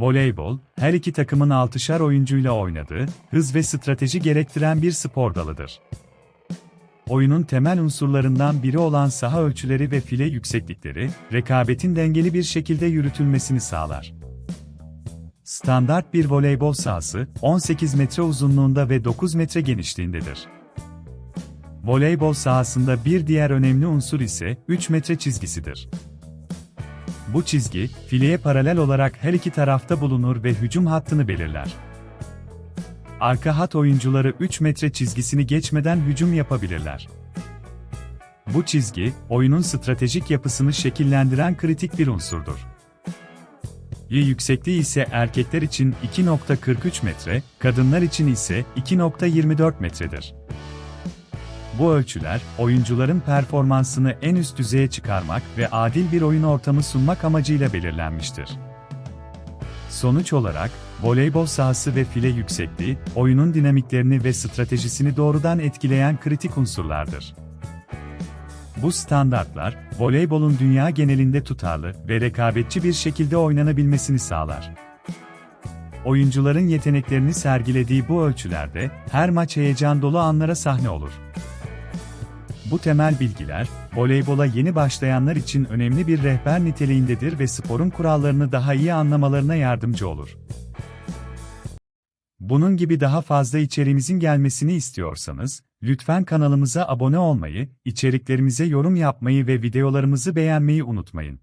Voleybol, her iki takımın altışar oyuncuyla oynadığı, hız ve strateji gerektiren bir spor dalıdır. Oyunun temel unsurlarından biri olan saha ölçüleri ve file yükseklikleri, rekabetin dengeli bir şekilde yürütülmesini sağlar. Standart bir voleybol sahası, 18 metre uzunluğunda ve 9 metre genişliğindedir. Voleybol sahasında bir diğer önemli unsur ise 3 metre çizgisidir. Bu çizgi, fileye paralel olarak her iki tarafta bulunur ve hücum hattını belirler. Arka hat oyuncuları 3 metre çizgisini geçmeden hücum yapabilirler. Bu çizgi, oyunun stratejik yapısını şekillendiren kritik bir unsurdur. Y yüksekliği ise erkekler için 2.43 metre, kadınlar için ise 2.24 metredir. Bu ölçüler, oyuncuların performansını en üst düzeye çıkarmak ve adil bir oyun ortamı sunmak amacıyla belirlenmiştir. Sonuç olarak, voleybol sahası ve file yüksekliği, oyunun dinamiklerini ve stratejisini doğrudan etkileyen kritik unsurlardır. Bu standartlar, voleybolun dünya genelinde tutarlı ve rekabetçi bir şekilde oynanabilmesini sağlar. Oyuncuların yeteneklerini sergilediği bu ölçülerde, her maç heyecan dolu anlara sahne olur. Bu temel bilgiler, voleybola yeni başlayanlar için önemli bir rehber niteliğindedir ve sporun kurallarını daha iyi anlamalarına yardımcı olur. Bunun gibi daha fazla içeriğimizin gelmesini istiyorsanız, lütfen kanalımıza abone olmayı, içeriklerimize yorum yapmayı ve videolarımızı beğenmeyi unutmayın.